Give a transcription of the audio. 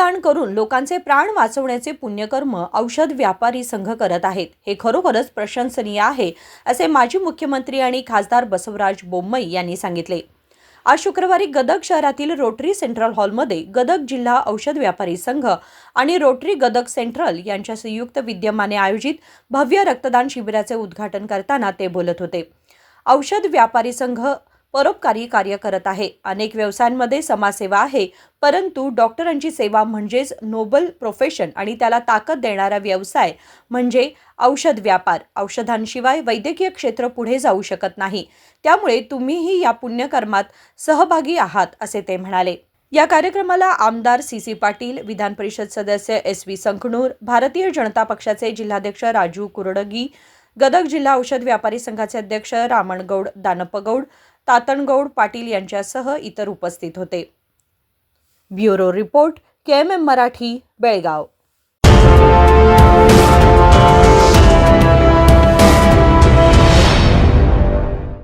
रक्तदान करून लोकांचे प्राण वाचवण्याचे पुण्यकर्म औषध व्यापारी संघ करत आहेत. हे खरोखरच प्रशंसनीय आहे असे माजी मुख्यमंत्री आणि खासदार बसवराज बोम्मई यांनी सांगितले. आज शुक्रवारी गदग शहरातील रोटरी सेंट्रल हॉलमध्ये गदग जिल्हा औषध व्यापारी संघ आणि रोटरी गदग सेंट्रल यांच्या संयुक्त विद्यमाने आयोजित भव्य रक्तदान शिबिराचे उद्घाटन करताना ते बोलत होते. औषध व्यापारी संघ परोपकारी कार्य करत आहे. अनेक व्यवसायांमध्ये समाजसेवा आहे परंतु डॉक्टरांची सेवा म्हणजेच नोबल प्रोफेशन आणि त्याला ताकद देणारा व्यवसाय म्हणजे औषध व्यापार. औषधांशिवाय वैद्यकीय क्षेत्र पुढे जाऊ शकत नाही. त्यामुळे तुम्हीही या पुण्यकर्मात सहभागी आहात असे ते म्हणाले. या कार्यक्रमाला आमदार सी सी पाटील विधान परिषद सदस्य एस व्ही संखनूर भारतीय जनता पक्षाचे जिल्हाध्यक्ष राजू कुरडगी गदग जिल्हा औषध व्यापारी संघाचे अध्यक्ष रामणगौड दानपगौड तातणगौड पाटील यांच्यासह इतर उपस्थित होते. Bureau report K M M Marathi Belgaum.